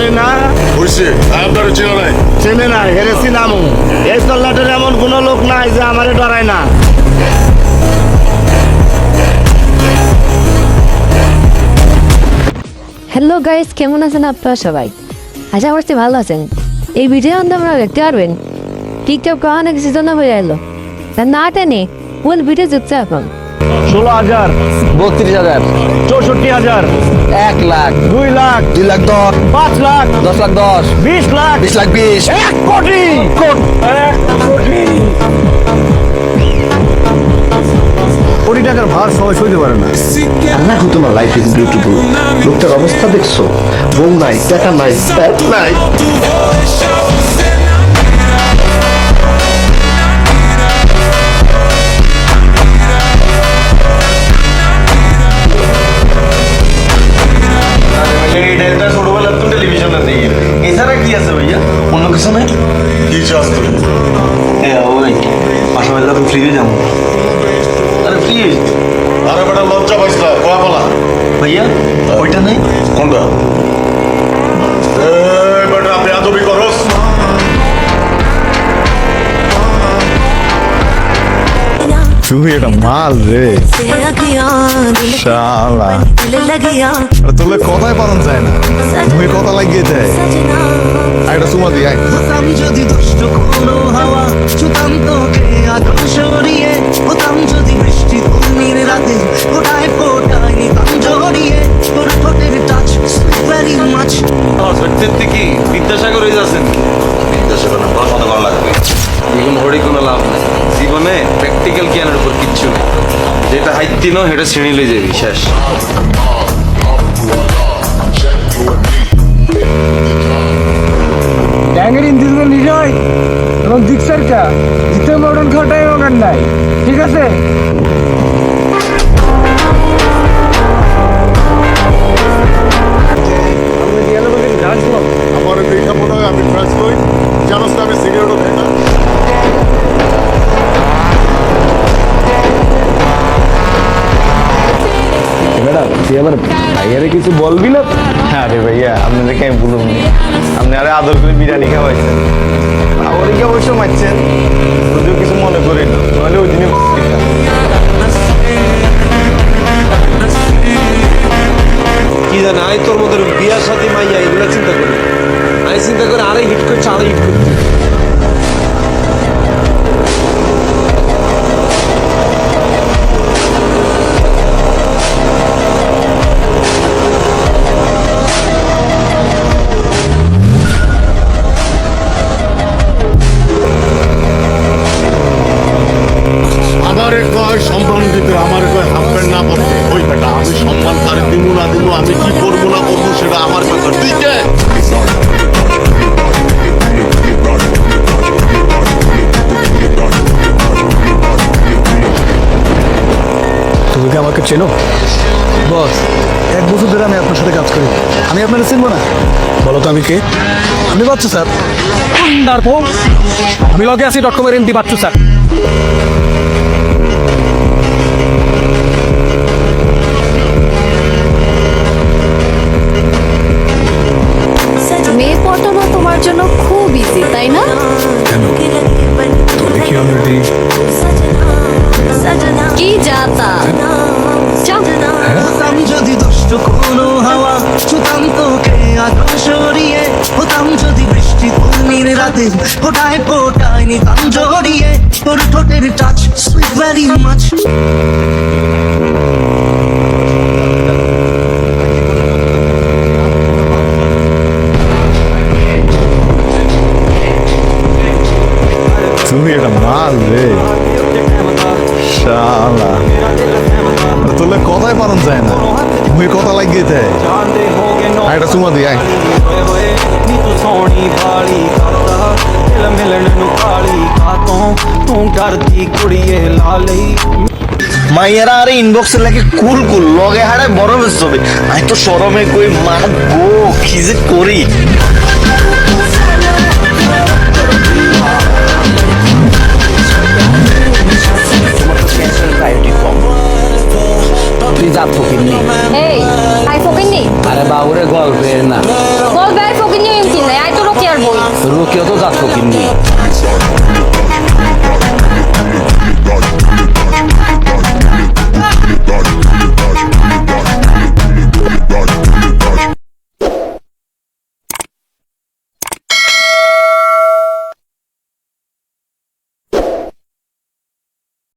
জানে না। হয়েছে আপনার চেনা নাই। চেনে না হেরেছি নামু। এই তল্লাটের এমন কোনো লোক নাই যে আমারে ডরায় না। হ্যালো গাইস কেমন আছেন আপনারা সবাই? আশা করছি ভালো আছেন। এই ভিডিও অন্ত আপনারা দেখতে পারবেন টিকটক কখনো কিছু জন্য হয়ে এলো না টেনে ফুল ভিডিও যুক্ত এখন? ষোলো হাজার বত্রিশ হাজার চৌষট্টি হাজার এক লাখ দুই লাখ দুই লাখ দশ পাঁচ লাখ দশ লাখ দশ বিশ লাখ বিশ লাখ বিশ। এক কোটি। কোটি টাকার ভার সবাই সইতে পারে না। আল্লাহ তোমার লাইফ ইজ বিউটিফুল লোকটার অবস্থা দেখছ? বউ নাই টাকা নাই প্যাট নাই। তুই এটা মাল রে। শালা। আরে তোলে কথাই পালন যায় না। তুমি কথা লাগিয়ে দেয়। আর এটা সুমা দিয়ে আয়। যদি দুষ্ট কোনো হাওয়া ছুতাম তোকে সরিয়ে নয় সেটা শ্রেণি লই যাবি শেষ ট্যাঙ্গের ইঞ্জিনগুলো নিজয় এবং জিক্সারটা, জিতে মডার্ন খাটাই ওখান নাই ঠিক আছে? আমার ভাইয়ারে কিছু বলবি না? আরে ভাইয়া আপনাদেরকে আমি বলুন আপনি আরে আদর করে বিরিয়ানি খাওয়াইছেন। আমাদেরকে অবশ্য মারছেন? যদিও কিছু মনে করি না তাহলে ওই দিনই। কি জানে আই তোর মধ্যে বিয়ার সাথে মাইয়া এগুলো চিন্তা করি আমি চিন্তা করে আরে হিট করছে আরে হিট করছে। আমার ব্যাপার তুই কে তুমি কি আমাকে চেনো? বস এক বছর ধরে আমি আপনার সাথে কাজ করি। আমি আপনাকে চিনবো না। বলো তো আমি কে? আমি বাচ্চু স্যার। আমি লগে আছি ডট কমের এমডি বাচ্চু স্যার। মেয়ে তোমার জন্য খুব ইজি তাই না? অলরেডি কি যাতা যাও। হতাম যদি দুষ্ট কোনো হাওয়া ছুতাম তোকে আকাশ সরিয়ে হতাম যদি বৃষ্টি ঘূর্ণির রাতে ফোটায় ফোটায় নিতাম জড়িয়ে তোর ঠোঁটের টাচ সুইট ভেরি মাচ তুমি এটা মাল। রে শালা তোলে কথাই পারন যায় না। তুমি কথা লাগিয়ে দেয় আর এটা চুমা দিয়ে আয়। মাইয়েরা আরে ইনবক্সে লাগে কুল কুল, লগে হাড়ে বড় বেশ হবে। আমি তো সরমে কই মা গো কি যে করি। চাঁদ ফকিন্নি এই আই ফকিন্নি আরে বাবুরে গল্পে না। গল্পে আই ফকিন্নি এমন কি? নাই আই তো রোকিয়ার বই। রোকিয়া তো চাঁদ ফকিন্নি